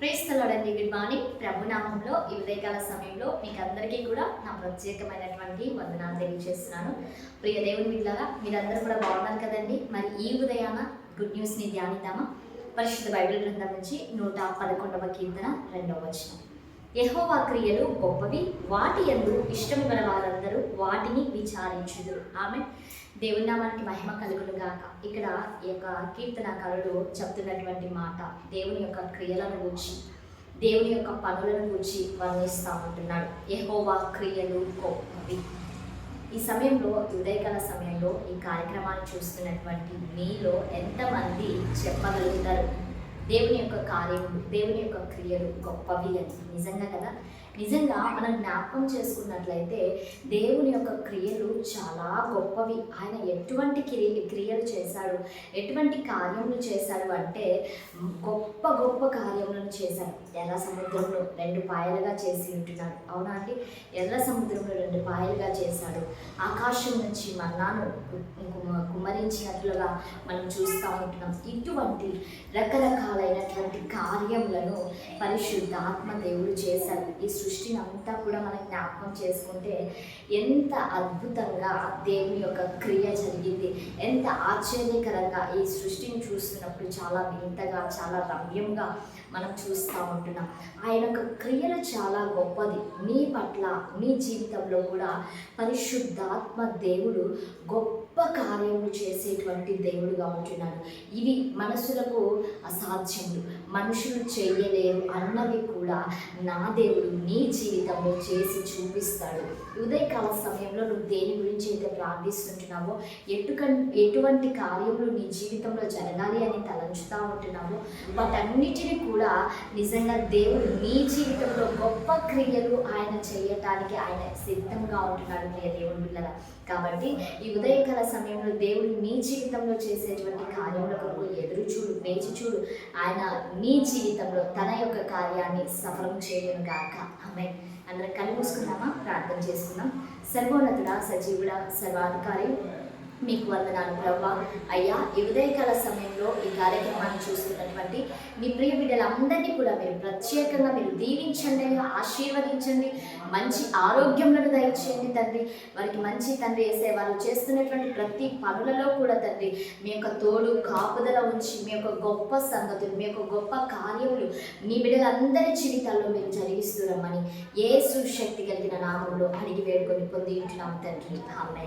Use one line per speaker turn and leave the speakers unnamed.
ప్రేస్తలాడండి good morning ప్రభునామంలో ఈ ఉదయకాల సమయంలో మీకు అందరికీ కూడా నా ప్రత్యేకమైనటువంటి వందనాలు తెలియజేస్తున్నాను ప్రియ దేవుని బిడ్డలారా మీరందరూ కూడా బాగున్నారు కదండి? మరి ఈ ఉదయాన గుడ్ న్యూస్ని ధ్యానిద్దామా? పరిశుద్ధ బైబిల్ గ్రంథం నుంచి నూట పదకొండవ కీర్తన రెండవ వచనం. యహోవా క్రియలు గొప్పవి. వాటి ఎందు ఇష్టం గల వారందరూ వాటిని విచారించుదురు. ఆమె దేవుని నామానికి మహిమ కలుగును గాక. ఇక్కడ ఈ యొక్క కీర్తనకారుడు చెప్తున్నటువంటి మాట దేవుని యొక్క క్రియలను గురించి దేవుని యొక్క పనులను గురించి వర్ణిస్తూ ఉంటున్నాడు. యహోవా క్రియలు గొప్పవి. ఈ సమయంలో ఉదయకాల సమయంలో ఈ కార్యక్రమాన్ని చూస్తున్నటువంటి మీలో ఎంతమంది చెప్పగలుగుతారు? దేవుని యొక్క కార్యములు దేవుని యొక్క క్రియలు గొప్పవి అని. నిజంగా కదా? నిజంగా మనం జ్ఞాపకం చేసుకున్నట్లయితే దేవుని యొక్క క్రియలు చాలా గొప్పవి. ఆయన ఎటువంటి క్రియ క్రియలు చేశాడు? ఎటువంటి కార్యములు చేశాడు అంటే గొప్ప గొప్ప కార్యములను చేశాడు. ఎర్ర సముద్రంలో రెండు పాయలుగా చేసి ఉంటున్నాడు. అవునా అండి? ఎర్ర సముద్రంలో రెండు పాయలుగా చేశాడు. ఆకాశం నుంచి మన్నాను కుమ్మరించినట్లుగా మనం చూస్తూ ఉంటున్నాం. ఇటువంటి రకరకాలైనటువంటి కార్యములను పరిశుద్ధాత్మ దేవుడు చేశాడు. ఈ సృష్టిని అంతా కూడా మనం జ్ఞాపకం చేసుకుంటే ఎంత అద్భుతంగా దేవుని యొక్క క్రియ జరిగింది. ఎంత ఆశ్చర్యకరంగా ఈ సృష్టిని చూస్తున్నప్పుడు చాలా వింతగా చాలా రమ్యంగా మనం చూస్తూ ఉంటున్నాం. ఆయన యొక్క క్రియలు చాలా గొప్పది. మీ పట్ల మీ జీవితంలో కూడా పరిశుద్ధాత్మ దేవుడు గొప్ప కార్యములు చేసేటువంటి దేవుడుగా ఉంటున్నాడు. ఇవి మనసులకు అసాధ్యములు. మనుషులు చేయలేరు అన్నవి కూడా నా దేవుడు నీ జీవితంలో చేసి చూపిస్తాడు. ఉదయకాల సమయంలో నువ్వు దేని గురించి అయితే ప్రార్థిస్తుంటున్నావో ఎటుక ఎటువంటి కార్యములు నీ జీవితంలో జరగాలి అని తలంచుతూ ఉంటున్నావో వాటన్నిటిని కూడా నిజంగా దేవుడు నీ జీవితంలో గొప్ప క్రియలు ఆయన చేయటానికి ఆయన సిద్ధంగా ఉంటున్నాడు ప్రియ దేవుడు కాబట్టి ఈ ఉదయకాల సమయంలో దేవుడు నీ జీవితంలో చేసేటువంటి కార్యముల కొరకు ఎదురు చూడు వేచి చూడు. ఆయన నీ జీవితంలో తన యొక్క కార్యాన్ని సఫలం చేయను గాక. ఆమె అందరం కళ్ళు ప్రార్థన చేసుకుందాం. సర్వోన్నతుడ సజీవుడ సర్వాధికారి మీకు వందనాలు ప్రభా. అయ్యా ఈ ఉదయకాల సమయంలో ఈ కార్యక్రమాన్ని చూస్తున్నటువంటి మీ ప్రియ బిడ్డలందరినీ కూడా మీరు ప్రత్యేకంగా మీరు దీవించండి అయ్యా ఆశీర్వదించండి. మంచి ఆరోగ్యములను దయచేయండి తండ్రి. వారికి మంచి తండ్రి వేసే వాళ్ళు చేస్తున్నటువంటి ప్రతి పనులలో కూడా తండ్రి మీ యొక్క తోడు కాపుదల ఉంచి మీ యొక్క గొప్ప సంగతులు మీ యొక్క గొప్ప కార్యములు మీ బిడ్డలందరి జీవితాల్లో మీరు జరిగిస్తున్నామని ఏ సుశక్తి కలిగిన నామంలో అడిగి వేడుకొని పొంది ఉంటున్నాము తండ్రి. ఆమె